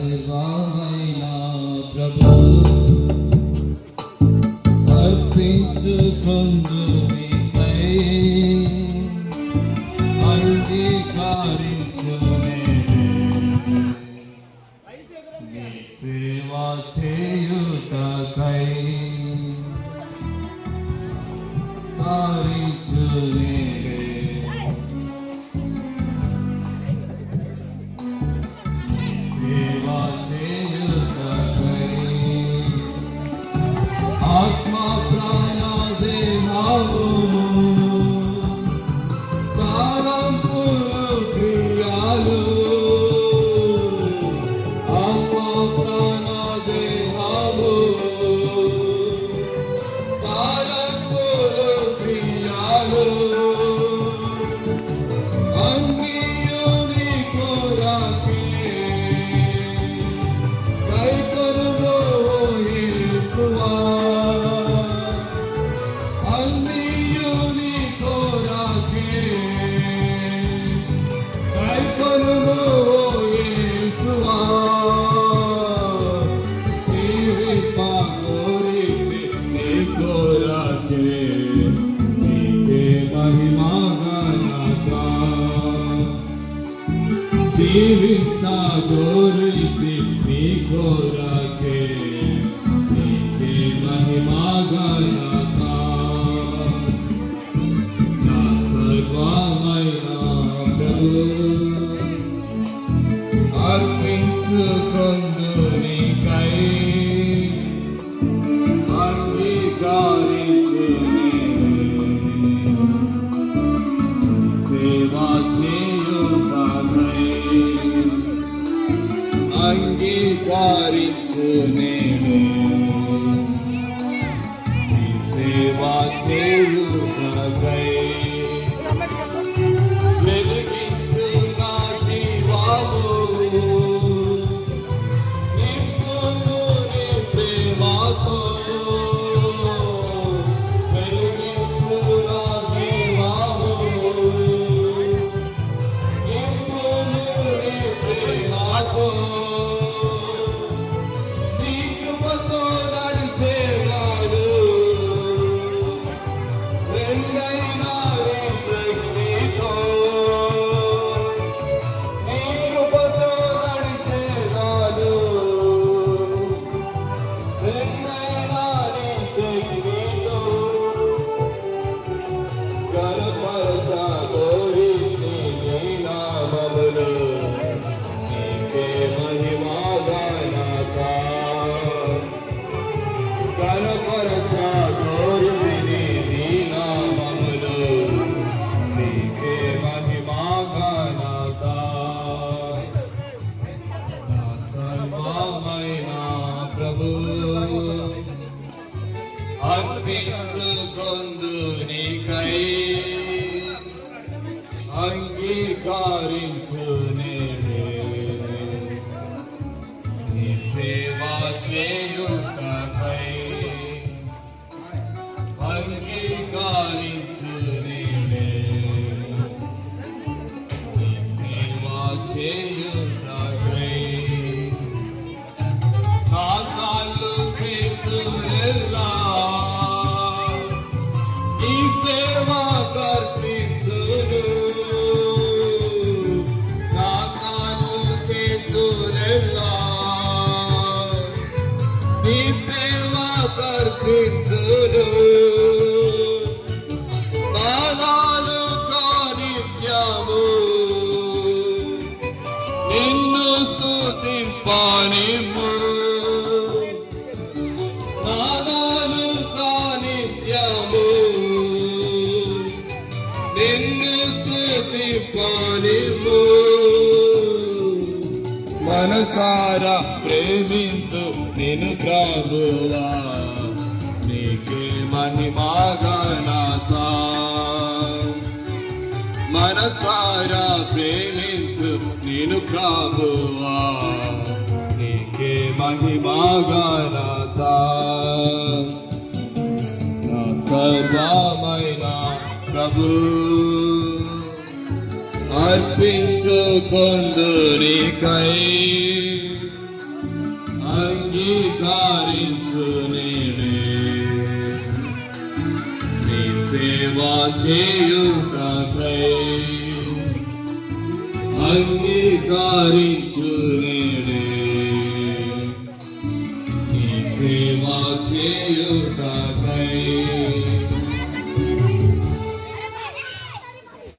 సర్వమైన ప్రభు. అర్పించుకొందు నీకై అంగీకరించు నేనే. నీ సేవ చేయుటకై. కారించు Atma జీవిత గోరితి మీ కోరకే చేయుటకై అర్పించుకొందు నీకై అంగీకరించు నేనే నీ సేవ చేయుటకై అంగీకరించు నేనే నీ సేవ చేయుటకై కర్పించును నానాలు కానిత్యము. నిన్ను స్తుతింపానిము నానాలు కానిత్యము. నిన్ను స్తుతింపానిము మనసారా ప్రేమింతు నేను ప్రభువా. నీకే మహిమాగనాథ మనసారా ప్రేమింతు నేను ప్రభువా నీకే మహిమాగనాథ నా సర్వమైన ప్రభు. అర్పించుకొందురికై అంగీకరించు సేవ చేయుటకై అంగీకరించు